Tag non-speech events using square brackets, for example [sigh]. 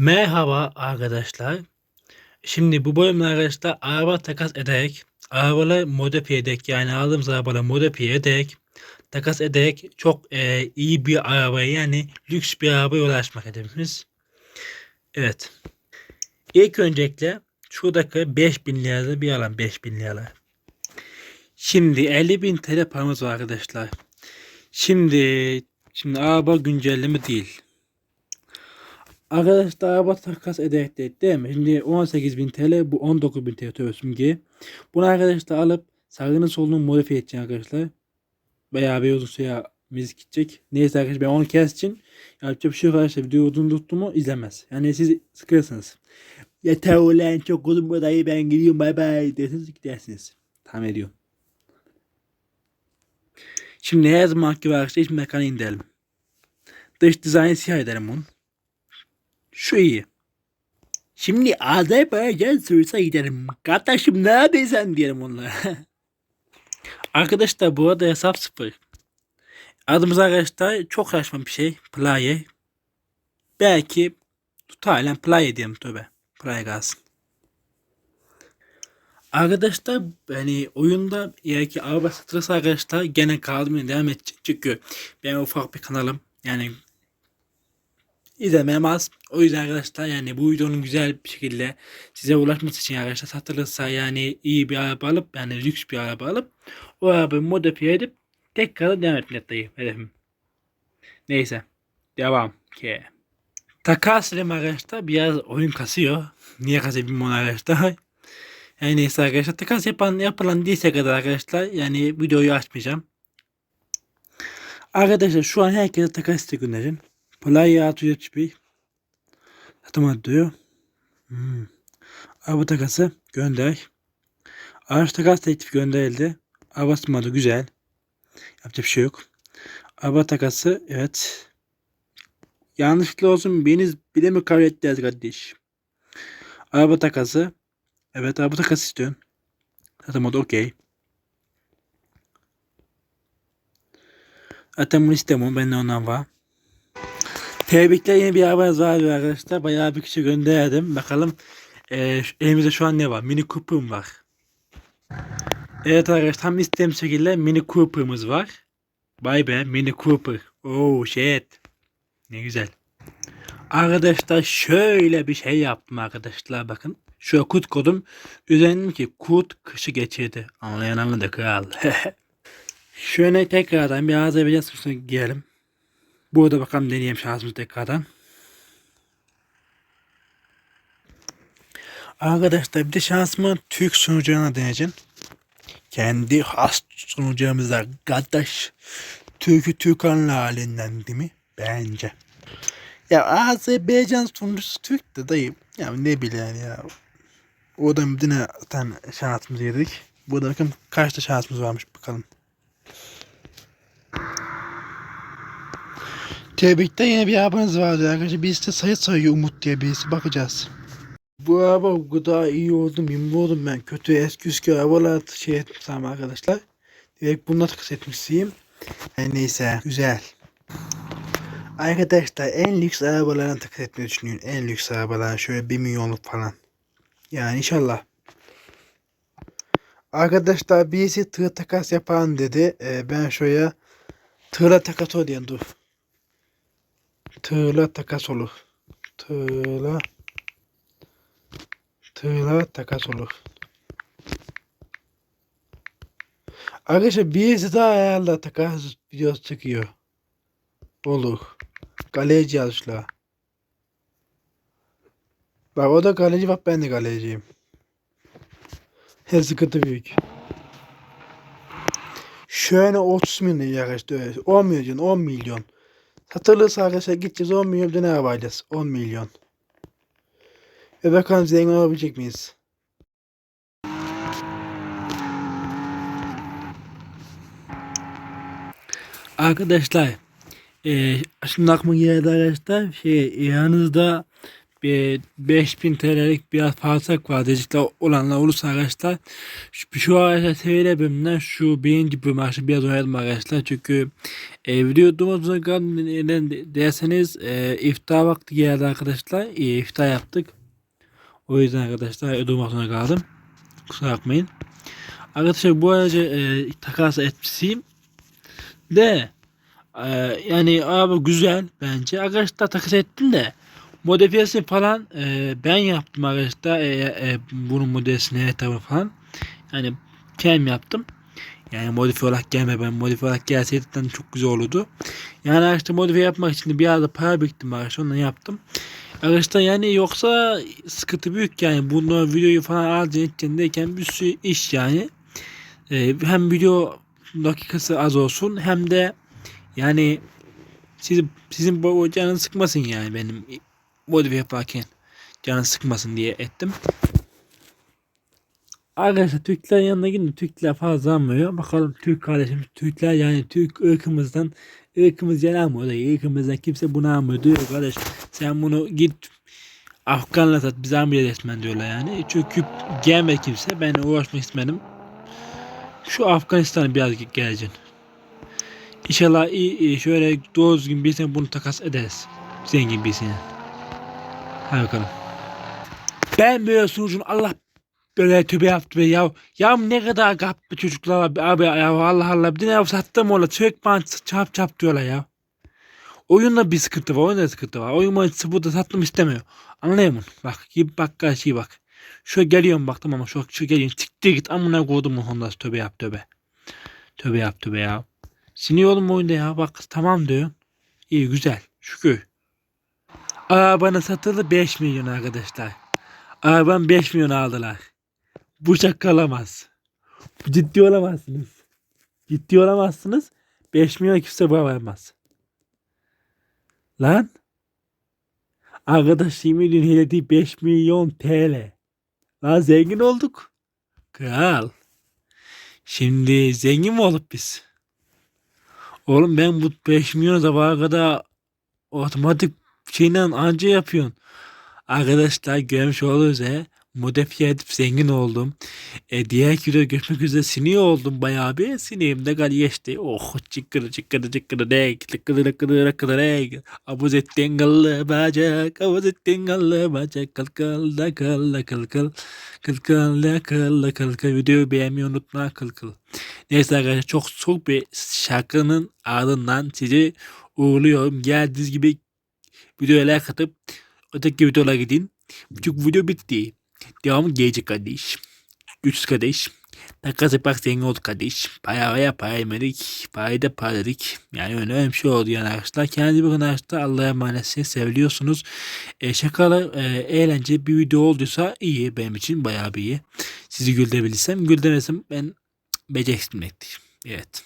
Merhaba arkadaşlar. Şimdi bu bölümde arkadaşlar araba takas ederek, arabaları modifiye ederek yani aldığımız arabaları modifiye ederek, takas ederek çok e, iyi bir arabaya yani lüks bir arabaya ulaşmak hedefimiz. Evet. İlk öncelikle şuradaki 5000 lirada bir alan 5000 lira. Şimdi 50.000 TL paramız var arkadaşlar. Şimdi şimdi araba güncelleme değil. Arkadaşlar araba takas ederek de değil mi? Şimdi 18.000 TL bu 19.000 TL tövbe simge. Bunu arkadaşlar alıp sağını solunu modifiye edeceğim arkadaşlar. Bayağı bir uzun süre müzik gidecek. Neyse arkadaşlar ben onu kes için yapacak bir şey yok arkadaşlar. Videoyu uzun tuttu mu izlemez. Yani siz sıkırsınız. Yeter ulan çok uzun bu ben gidiyorum bay bay dersiniz gidersiniz. Tamam ediyorum. Şimdi her zamanki gibi arkadaşlar iç mekana indirelim. Dış dizaynı siyah edelim bunu. Şu iyi. Şimdi Azerbaycan Suriye gidelim. Kardeşim ne yapıyorsun diyelim onlara. [laughs] arkadaşlar bu arada hesap sıfır. Adımız arkadaşlar çok saçma bir şey. Playa. Belki tutayla playa diyelim tövbe. Playa kalsın. Arkadaşlar yani oyunda eğer ki araba satılırsa arkadaşlar gene kaldırmaya devam edecek. Çünkü ben ufak bir kanalım. Yani izlemem az. O yüzden arkadaşlar yani bu videonun güzel bir şekilde size ulaşması için arkadaşlar satılırsa yani iyi bir araba alıp yani lüks bir araba alıp o arabayı modifiye edip tekrar devam etmekteyim hedefim. Neyse. Devam ki. Takas dedim arkadaşlar biraz oyun kasıyor. Niye kasıyor bilmiyorum arkadaşlar. [laughs] Yani neyse arkadaşlar takas yapan yapılan değilse kadar arkadaşlar yani videoyu açmayacağım. Arkadaşlar şu an herkese takas gönderin. Satım diyor. Hmm. Araba takası gönder. Araç takas teklifi gönderildi. Araba satmadı güzel. Yapacak bir şey yok. Araba takası evet. Yanlışlıkla olsun beni bile mi kabul ettiniz kardeş? Araba takası. Evet araba takası istiyorsun. Zaten o da okey. Zaten bunu istemiyorum. Ben de ondan var. Tebrikler yeni bir arabanız var arkadaşlar. Bayağı bir kişi gönderdim. Bakalım e, şu- elimizde şu an ne var? Mini Cooper'ım var. Evet arkadaşlar tam istediğim şekilde Mini Cooper'ımız var. Vay be Mini Cooper. Oh shit. Ne güzel. Arkadaşlar şöyle bir şey yaptım arkadaşlar bakın. Şöyle kut kodum. Üzerine ki kut kışı geçirdi. Anlayan anladı kral. [laughs] şöyle tekrardan bir Azerbaycan sınıfına girelim. Burada bakalım deneyeyim şansımızı tekrardan. Arkadaşlar bir de şansımı Türk sunucularına deneyeceğim. Kendi has sunucumuzda kardeş. Türk'ü Türkan halinden değil mi? Bence. Ya Azerbaycan sunucusu Türk de dayım. Ya ne bileyim ya. O da bir tane şansımızı yedik. Burada bakın kaçta şansımız varmış bakalım. Tebrikte yine bir arabanız vardı arkadaşlar. Birisi de sayı sayıyor Umut diye birisi. Bakacağız. Bu araba bu kadar iyi oldu. Mimli oldum ben. Kötü eski eski arabalar şey etmişsem arkadaşlar. Direkt bununla takas etmişsiyim. Yani neyse güzel. Arkadaşlar en lüks arabalardan takas etmeyi düşünüyorum. En lüks arabalar şöyle 1 milyonluk falan. Yani inşallah. Arkadaşlar birisi tır takas yapan dedi. Ee, ben şöyle tırla takas ol diyen dur. Tığla takas olur. Tığla Tığla takas olur. Arkadaşlar birisi daha ayarla takas videosu çıkıyor. Olur. Galerici yazmışlar. Bak o da galerici bak ben de galericiyim. Her sıkıntı büyük. Şöyle 30 milyon arkadaşlar. 10 milyon 10 milyon. Satılırsa arkadaşlar gideceğiz 10 milyon bir ne yapacağız? 10 milyon. Ve bakalım zengin olabilecek miyiz? Arkadaşlar e, şimdi aklıma geldi arkadaşlar şey yanınızda bir 5000 TL'lik biraz fazlalık var. Diyecekler olanlar olursa arkadaşlar şu, şu arkadaşlar seviyeler bölümünden şu birinci bölüm arkadaşlar biraz oynadım arkadaşlar. Çünkü e, video durmadan neden derseniz e, iftar vakti geldi arkadaşlar. E, iftar yaptık. O yüzden arkadaşlar durmak zorunda kaldım kusura bakmayın. Arkadaşlar bu aracı e, takas etmişim. De e, yani abi güzel bence. Arkadaşlar takas ettim de modifiyesi falan e, ben yaptım arkadaşlar e, e, bunun modelini etabı falan. Yani kendim yaptım. Yani modifiye olarak gelme ben modifiye olarak gelseydi çok güzel olurdu. Yani arkadaşlar modifiye yapmak için de bir arada para biriktim arkadaşlar ondan yaptım. Arkadaşlar yani yoksa sıkıntı büyük yani. Bunu videoyu falan alacaksın bir sürü iş yani. E, hem video dakikası az olsun hem de yani sizin sizin bu canını sıkmasın yani benim modifiye yaparken canı sıkmasın diye ettim. Arkadaşlar Türkler yanına gidin. Türkler fazla almıyor. Bakalım Türk kardeşimiz Türkler yani Türk ırkımızdan ırkımız yalanmıyor da ırkımızdan kimse bunu almıyor diyor kardeş. Sen bunu git Afganla sat bize almıyor resmen diyorlar yani. Çünkü gelme kimse. Ben uğraşmak istemedim. Şu Afganistan'a biraz geleceksin. İnşallah iyi, iyi şöyle doğru düzgün birisine bunu takas ederiz. Zengin birisine. Hadi bakalım. Ben böyle sunucun Allah böyle tövbe yaptı be ya. Ya ne kadar kaplı çocuklar var abi ya Allah Allah. Bir de ya sattım ola çök bana çap çap diyorlar ya. Oyunda bir sıkıntı var. Oyunda sıkıntı var. Oyun maçı burada sattım istemiyor. Anlayamam. Bak gibi bak karşıya bak. Şu geliyorum baktım ama şu, şu geliyorum. Tiktir git amına koydum mu Honda tövbe yap tövbe. Tövbe yap tövbe ya. Siniyor oğlum oyunda ya. Bak tamam diyor. İyi güzel. Şükür. Arabanın satıldı 5 milyon arkadaşlar. Araban 5 milyon aldılar. Bu kalamaz. Bu ciddi olamazsınız. Ciddi olamazsınız. 5 milyon kimse vermez. Lan. Arkadaş 20 milyon değil 5 milyon TL. Lan zengin olduk. Kral. Şimdi zengin mi olup biz? Oğlum ben bu 5 milyon sabah kadar otomatik şeyle anca yapıyorsun. Arkadaşlar görmüş olduğunuz he. Modifiye edip zengin oldum. E, diğer videoda görüşmek üzere siniyor oldum bayağı bir. Sineyim de gal geçti. Oh çıkkıdı çıkkıdı çıkkıdı dek. Tıkkıdı tıkkıdı tıkkıdı dek. Abuz ettin gallı bacak. Abuz ettin gallı bacak. Kıl kıl da kıl da kıl kıl. Kıl kıl da kıl da kıl kıl. Videoyu beğenmeyi unutma kıl kıl. Neyse arkadaşlar çok çok bir şarkının ardından sizi uğurluyorum. Geldiğiniz gibi videoya like atıp öteki videolara gidin. Çünkü video bitti. Devamı gelecek kardeş. 300 kardeş. Takas yapak zengin olduk kardeş. Para veya para yemedik. Parayı da para dedik. Yani öyle bir şey oldu yani arkadaşlar. Kendinize bakın arkadaşlar. Allah'a emanetsiniz. Seviliyorsunuz. E, şakalı, e, eğlenceli bir video olduysa iyi benim için. Bayağı bir iyi. Sizi güldürebilirsem. Güldüremesem ben beceriksizim demektir. Evet.